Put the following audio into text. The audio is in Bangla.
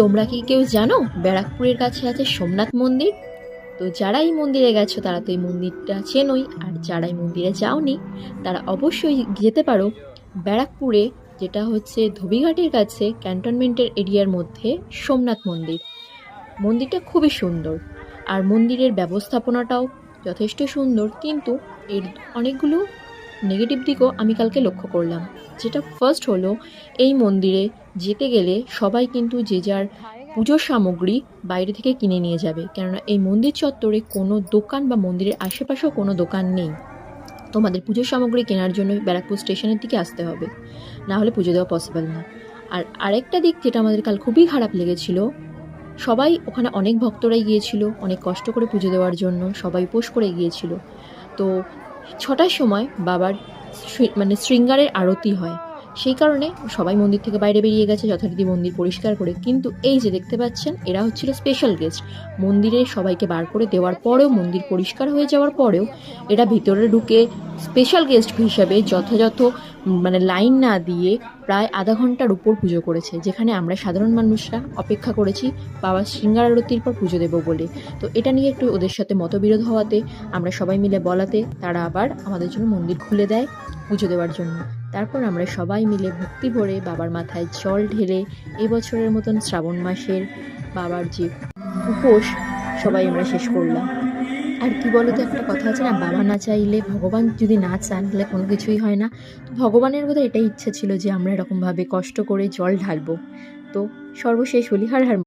তোমরা কি কেউ জানো ব্যারাকপুরের কাছে আছে সোমনাথ মন্দির? তো যারা এই মন্দিরে গেছো, তারা তো এই মন্দিরটা চেনোই। আর যারা এই মন্দিরে যাওনি, তারা অবশ্যই যেতে পারো ব্যারাকপুরে, যেটা হচ্ছে ধোবিঘাটের কাছে, ক্যান্টনমেন্টের এরিয়ার মধ্যে সোমনাথ মন্দির। মন্দিরটা খুবই সুন্দর। আর মন্দিরের ব্যবস্থাপনাটাও যথেষ্ট সুন্দর। কিন্তু এর অনেকগুলো নেগেটিভ দিকও আমি কালকে লক্ষ্য করলাম। যেটা ফার্স্ট হলো, এই মন্দিরে যেতে গেলে সবাই কিন্তু যে যার পুজোর সামগ্রী বাইরে থেকে কিনে নিয়ে যাবে। কেননা এই মন্দির চত্বরে কোনো দোকান বা মন্দিরের আশেপাশেও কোনো দোকান নেই। তোমাদের পুজোর সামগ্রী কেনার জন্য ব্যারাকপুর স্টেশনের দিকে আসতে হবে। না হলে পুজো দেওয়া পসিবল না। আর আরেকটা দিক যেটা আমাদের কাল খুবই খারাপ লেগেছিল, সবাই ওখানে অনেক ভক্তরাই গিয়েছিল, অনেক কষ্ট করে পুজো দেওয়ার জন্য সবাই উপোস করে গিয়েছিল। তো ছটার সময় বাবার মানে শৃঙ্গারের আরতি হয়। সেই কারণে সবাই মন্দির থেকে বাইরে বেরিয়ে গেছে, যথারীতি মন্দির পরিষ্কার করে। কিন্তু এই যে দেখতে পাচ্ছেন, এরা হচ্ছিল স্পেশাল গেস্ট মন্দিরে সবাইকে বার করে দেওয়ার পরেও, মন্দির পরিষ্কার হয়ে যাওয়ার পরেও এরা ভিতরে ঢুকে স্পেশাল গেস্ট হিসাবে যথাযথ মানে লাইন না দিয়ে প্রায় আধা ঘণ্টার উপর পুজো করেছে, যেখানে আমরা সাধারণ মানুষরা অপেক্ষা করেছি বাবা শৃঙ্গার আরতির পর পুজো দেবো বলে। তো এটা নিয়ে একটু ওদের সাথে মতবিরোধ হওয়াতে, আমরা সবাই মিলে বলাতে, তারা আবার আমাদের জন্য মন্দির খুলে দেয় পুজো দেওয়ার জন্য। তারপর আমরা সবাই মিলে ভক্তি ভরে বাবার মাথায় জল ঢেলে এবছরের মতন শ্রাবণ মাসের বাবার যে উপোস, সবাই আমরা শেষ করলাম। আর কি বলতো, একটা কথা আছে না, বাবা না চাইলে ভগবান যদি না চান, তাহলে কোনো কিছুই হয় না। তো ভগবানের বোধহয় এটাই ইচ্ছা ছিল যে আমরা এরকমভাবে কষ্ট করে জল ঢালবো। তো সর্বশেষ বলি হার হার